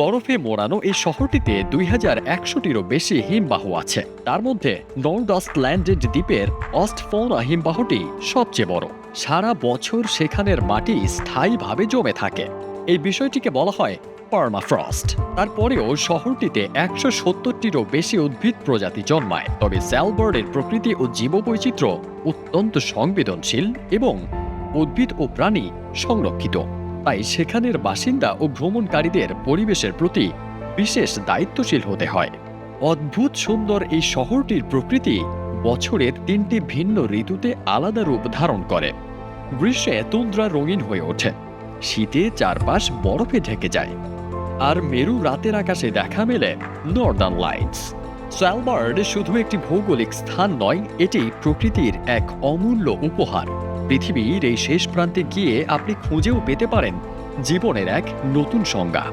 বরফে মোড়ানো এই শহরটিতে দুই হাজার একশোটিরও বেশি হিমবাহ আছে। তার মধ্যে নর্ডাস্ট ল্যান্ডেড দ্বীপের অস্টফোনা হিমবাহটি সবচেয়ে বড়। সারা বছর সেখানের মাটি স্থায়ীভাবে জমে থাকে। এই বিষয়টিকে বলা হয় পার্মাফ্রস্ট। তারপরেও শহরটিতে একশো সত্তরটিরও বেশি উদ্ভিদ প্রজাতি জন্মায়। তবে স্যালবার্ডের প্রকৃতি ও জীববৈচিত্র্য অত্যন্ত সংবেদনশীল এবং উদ্ভিদ ও প্রাণী সংরক্ষিত। তাই সেখানের বাসিন্দা ও ভ্রমণকারীদের পরিবেশের প্রতি বিশেষ দায়িত্বশীল হতে হয়। অদ্ভুত সুন্দর এই শহরটির প্রকৃতি বছরের তিনটি ভিন্ন ঋতুতে আলাদা রূপ ধারণ করে। গ্রীষ্মে তুন্দ্রা রঙিন হয়ে ওঠে। শীতে চারপাশ বরফে ঢেকে যায়। আর মেরু রাতের আকাশে দেখা মেলে নর্দার্ন লাইটস স্যালবার্ড শুধু একটি ভৌগোলিক স্থান নয়, এটি প্রকৃতির এক অমূল্য উপহার। পৃথিবীর এই শেষ প্রান্তে গিয়ে আপনি খুঁজেও পেতে পারেন জীবনের এক নতুন সংজ্ঞা।